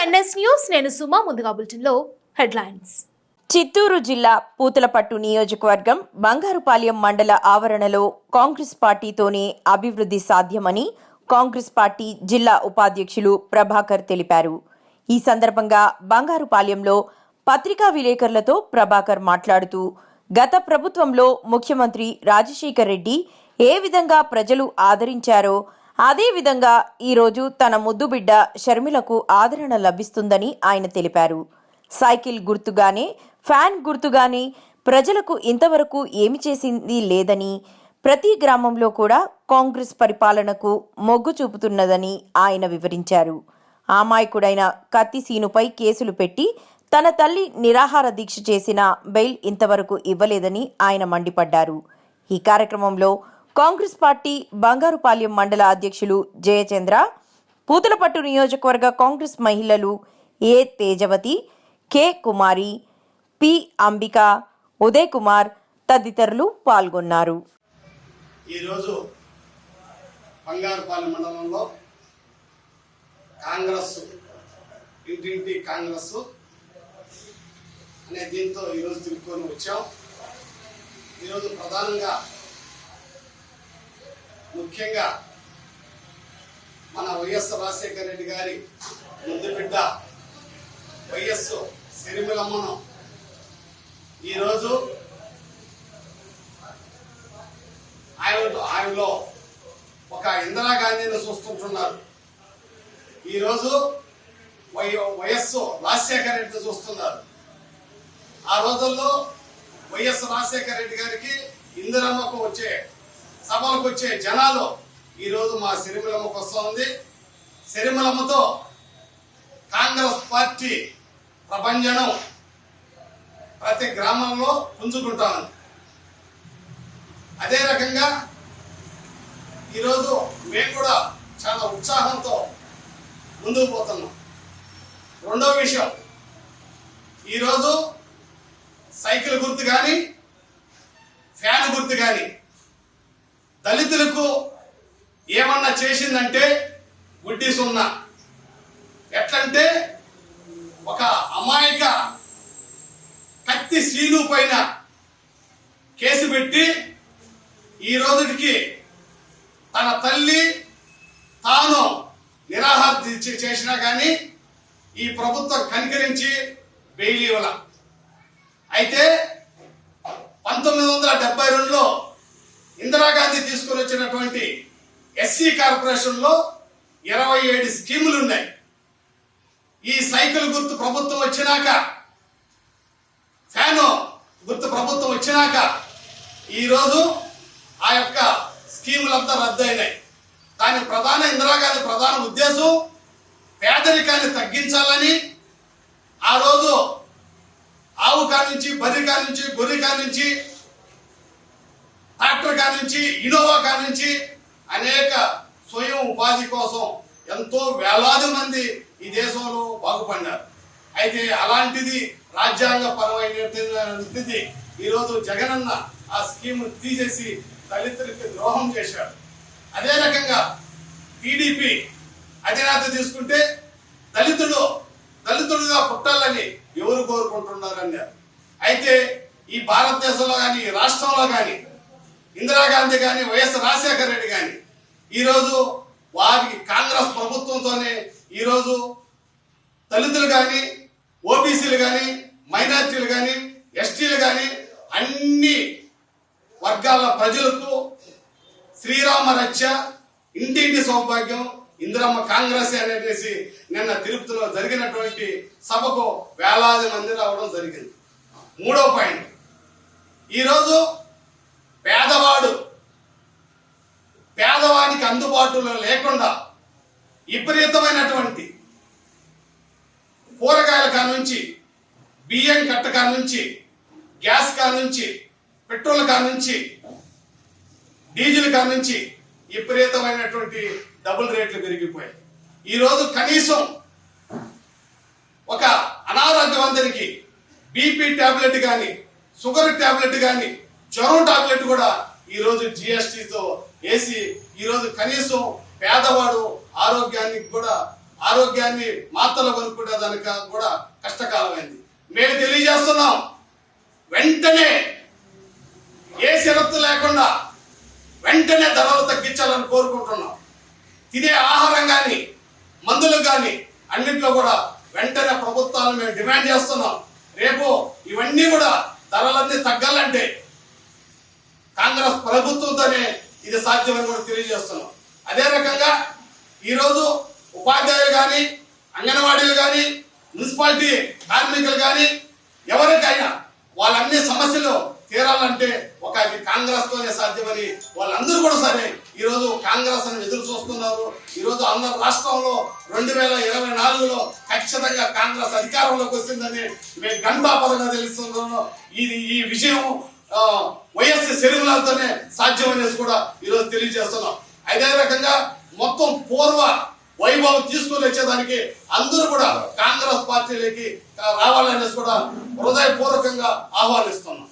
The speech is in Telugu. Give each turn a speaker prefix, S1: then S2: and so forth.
S1: ఎన్ఎస్ న్యూస్ నేను సుమా ముందుగా బులెటిన్లో హెడ్లైన్స్.
S2: చిత్తూరు జిల్లా పూతలపట్టు నియోజకవర్గం బంగారుపాలెం మండల ఆవరణలో కాంగ్రెస్ పార్టీతోనే అభివృద్ధి సాధ్యమని కాంగ్రెస్ పార్టీ జిల్లా ఉపాధ్యక్షులు ప్రభాకర్ తెలిపారు. ఈ సందర్భంగా బంగారుపాలెంలో పత్రికా విలేకరులతో ప్రభాకర్ మాట్లాడుతూ గత ప్రభుత్వంలో ముఖ్యమంత్రి రాజశేఖర్ రెడ్డి ఏ విధంగా ప్రజలు ఆదరించారో అదేవిధంగా ఈరోజు తన ముద్దుబిడ్డ షర్మిలకు ఆదరణ లభిస్తుందని ఆయన తెలిపారు. సైకిల్ గుర్తుగానే ఫ్యాన్ గుర్తుగానే ప్రజలకు ఇంతవరకు ఏమి చేసింది లేదని ప్రతి గ్రామంలో కూడా కాంగ్రెస్ పరిపాలనకు మొగ్గు చూపుతున్నదని ఆయన వివరించారు. అమాయకుడైన కత్తి సీనుపై కేసులు పెట్టి తన తల్లి నిరాహార దీక్ష చేసిన బెయిల్ ఇంతవరకు ఇవ్వలేదని ఆయన మండిపడ్డారు. ఈ కార్యక్రమంలో కాంగ్రెస్ పార్టీ బంగారుపాలెం మండల అధ్యక్షులు జయచంద్ర పూతలపట్టు నియోజకవర్గ కాంగ్రెస్ మహిళలు A Tejavathi K Kumari P Ambika Uday Kumar తదితరులు పాల్గొన్నారు.
S3: ఈరోజు బంగారుపాలెం మండలంలో కాంగ్రెస్ ఇంటింటి కాంగ్రెస్ అనే దీంతో ఈరోజు తిరుగుకొని వచ్చాం. ఈరోజు ప్రధానంగా ముఖ్యంగా మన వైఎస్ రాజశేఖర రెడ్డి గారి ముందు బిడ్డ వైఎస్ సిరిమిలమ్మను ఈరోజు ఆయన ఆయనలో ఒక ఇందిరాగాంధీని చూస్తుంటున్నారు. ఈరోజు వై వైఎస్సు రాజశేఖర రెడ్డి చూస్తున్నారు. ఆ రోజుల్లో వైఎస్ రాజశేఖర రెడ్డి గారికి ఇందిరమ్మకు వచ్చే సభలకు వచ్చే జనాలు ఈరోజు మా సిరిమలమ్మకు వస్తుంది సిరిమలమ్మతో కాంగ్రెస్ పార్టీ ప్రపంచం ప్రతి గ్రామంలో పుంజుకుంటా అదే రకంగా ఈరోజు మేము కూడా చాలా ఉత్సాహంతో ముందుకు పోతున్నాం. రెండో విషయం ఈరోజు సైకిల్ గుర్తు కానీ ఫ్యాన్ గుర్తు కానీ దళితులకు ఏమన్నా చేసిందంటే గుడ్డి సున్నా. ఎట్లంటే ఒక అమాయక కత్తి శ్రీను పైన కేసు పెట్టి ఈ రోజుకి తన తల్లి తాను నిరాహార చేసినా కానీ ఈ ప్రభుత్వం కనికరించి బెయిల్ ఇవ్వాల. అయితే పంతొమ్మిది వందల డెబ్బై రెండులో ఇందిరాగాంధీ తీసుకుని వచ్చినటువంటి ఎస్సీ కార్పొరేషన్లో ఇరవై ఏడు స్కీములు ఉన్నాయి. ఈ సైకిల్ గుర్తు ప్రభుత్వం వచ్చినాక ఫ్యాను గుర్తు ప్రభుత్వం వచ్చినాక ఈరోజు ఆ యొక్క స్కీములంతా రద్దయినాయి. దాని ప్రధాన ఇందిరాగాంధీ ప్రధాన ఉద్దేశం పేదరికాన్ని తగ్గించాలని ఆ రోజు ఆవు కానుంచి బర్రి కానుంచి గొర్రె కానుంచి నుంచి కానుంచి ఇనోవా నుంచి అనేక స్వయం ఉపాధి కోసం ఎంతో వేలాది మంది ఈ దేశంలో బాగుపడినారు. అయితే అలాంటిది రాజ్యాంగ పరమైనది ఈరోజు జగనన్న ఆ స్కీమ్ తీసేసి దళితులకి ద్రోహం చేశారు అదే రకంగా టీడీపీ అధినేత తీసుకుంటే దళితుడు దళితుడుగా పుట్టాలని ఎవరు కోరుకుంటున్నారన్నారు అయితే ఈ భారతదేశంలో కానీ రాష్ట్రంలో కానీ ఇందిరాగాంధీ కానీ వైఎస్ రాజశేఖర రెడ్డి కానీ ఈరోజు వారికి కాంగ్రెస్ ప్రభుత్వంతోనే ఈరోజు దళితులు కానీ ఓబీసీలు కానీ మైనార్టీలు కానీ ఎస్టీలు కానీ అన్ని వర్గాల ప్రజలకు శ్రీరామ రక్ష ఇంటింటి సౌభాగ్యం ఇందిరమ్మ కాంగ్రెస్ అనేసి నిన్న తిరుపతిలో జరిగినటువంటి సభకు వేలాది మంది రావడం జరిగింది. మూడో పాయింట్. ఈరోజు పేదవాడు పేదవానికి అందుబాటులో లేకుండా విపరీతమైనటువంటి కూరగాయల కాడ నుంచి బియ్యం కట్ట కాడ నుంచి గ్యాస్ కాడ నుంచి పెట్రోల్ కాడ నుంచి డీజిల్ కాడ నుంచి విపరీతమైనటువంటి డబుల్ రేట్లు పెరిగిపోయాయి. ఈరోజు కనీసం ఒక అనారోగ్యవంతునికి బీపీ టాబ్లెట్ కానీ షుగర్ టాబ్లెట్ కానీ జ్వరం టాబ్లెట్ కూడా ఈరోజు జిఎస్టితో వేసి ఈరోజు కనీసం పేదవాడు ఆరోగ్యానికి కూడా ఆరోగ్యాన్ని మాత్రలు కొనుక్కునే దానికి కూడా కష్టకాలమైంది. మేము తెలియజేస్తున్నాం. వెంటనే ఏ షరత్తు లేకుండా వెంటనే ధరలు తగ్గించాలని కోరుకుంటున్నాం. తినే ఆహారం కానీ మందులు కానీ అన్నింటిలో కూడా వెంటనే ప్రభుత్వాలను మేము డిమాండ్ చేస్తున్నాం. రేపు ఇవన్నీ కూడా ధరలన్నీ తగ్గాలంటే కాంగ్రెస్ ప్రభుత్వంతోనే ఇది సాధ్యమని కూడా తెలియజేస్తున్నాం. అదే రకంగా ఈరోజు ఉపాధ్యాయులు కానీ అంగన్వాడీలు కానీ మున్సిపాలిటీ కార్మికులు కానీ ఎవరికైనా వాళ్ళన్ని సమస్యలు తీరాలంటే ఒక అది కాంగ్రెస్ తోనే సాధ్యమని వాళ్ళందరూ కూడా సరే ఈరోజు కాంగ్రెస్ అని ఎదురు చూస్తున్నారు. ఈరోజు ఆంధ్ర రాష్ట్రంలో రెండు వేల ఇరవై నాలుగులో ఖచ్చితంగా కాంగ్రెస్ అధికారంలోకి వచ్చిందని మేము గంటాపరంగా తెలుస్తున్నాను ఇది ఈ విషయం వైఎస్ శరీరాలతోనే సాధ్యం కూడా ఈరోజు తెలియజేస్తున్నాం. అదే రకంగా మొత్తం పూర్వ వైభవం తీసుకుని వచ్చేదానికి అందరూ కూడా కాంగ్రెస్ పార్టీలోకి రావాలనేసి కూడా హృదయపూర్వకంగా ఆహ్వానిస్తున్నాం.